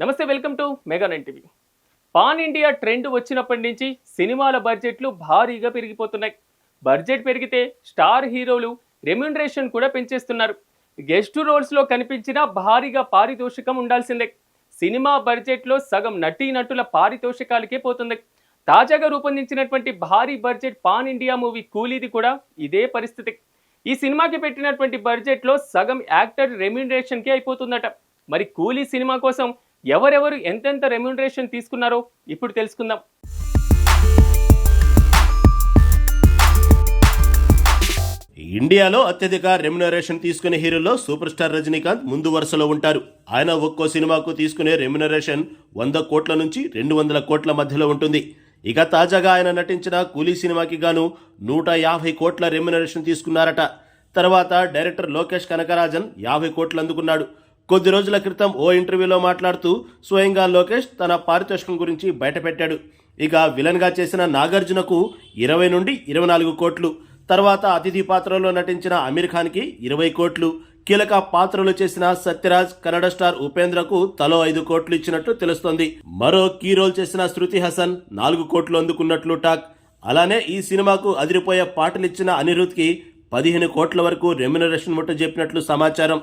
నమస్తే welcome to mega nine TV. Pan India trend వచ్చినప్పటి నుంచి సినిమాల బడ్జెట్లు భారీగా పెరిగిపోతున్నాయి. బడ్జెట్ పెరిగితే స్టార్ హీరోలు రెమ్యునరేషన్ కూడా పెంచేస్తున్నారు. గెస్ట్ రోల్స్లో కనిపించిన భారీగా పారితోషికం ఉండాల్సిందే. సినిమా బడ్జెట్లో సగం నటీనటుల పారితోషికాలకే పోతుంది. తాజాగా రూపొందించినటువంటి భారీ బడ్జెట్ పాన్ ఇండియా మూవీ కూలీది కూడా ఇదే పరిస్థితి. ఈ సినిమాకి పెట్టినటువంటి బడ్జెట్లో సగం యాక్టర్ రెమ్యునరేషన్కే అయిపోతుందట. మరి కూలీ సినిమా కోసం ఎవరెవరు ఎంతెంత రెమ్యునరేషన్ తీసుకున్నారో ఇప్పుడు తెలుసుకుందాం. ఇండియాలో అత్యధిక రెమ్యునరేషన్ తీసుకునే హీరోల్లో సూపర్ స్టార్ రజనీకాంత్ ముందు వరుసలో ఉంటారు. ఆయన ఒక్కో సినిమాకు తీసుకునే రెమ్యునరేషన్ వంద కోట్ల నుంచి రెండు వందల కోట్ల మధ్యలో ఉంటుంది. ఇక తాజాగా ఆయన నటించిన కూలీ సినిమాకి గాను నూట యాభై కోట్ల రెమ్యునరేషన్ తీసుకున్నారట. తర్వాత డైరెక్టర్ లోకేష్ కనకరాజన్ యాభై కోట్లు అందుకున్నాడు. కొద్ది రోజుల క్రితం ఓ ఇంటర్వ్యూలో మాట్లాడుతూ స్వయంగా లోకేష్ తన పారితోషికం గురించి బయటపెట్టాడు. ఇక విలన్గా చేసిన నాగార్జునకు ఇరవై నుండి ఇరవై నాలుగు కోట్లు తర్వాత అతిథి పాత్రలో నటించిన అమీర్ ఖాన్కి ఇరవై కోట్లు కీలక పాత్రలు చేసిన సత్యరాజ్ కన్నడ స్టార్ ఉపేంద్రకు తలో ఐదు కోట్లు ఇచ్చినట్లు తెలుస్తోంది. మరో కీ రోల్ చేసిన శృతి హసన్ నాలుగు కోట్లు అందుకున్నట్లు టాక్. అలానే ఈ సినిమాకు అదిరిపోయే పాటలిచ్చిన కి పదిహేను కోట్ల వరకు రెమ్యునరేషన్ ముట్ట చెప్పినట్లు సమాచారం.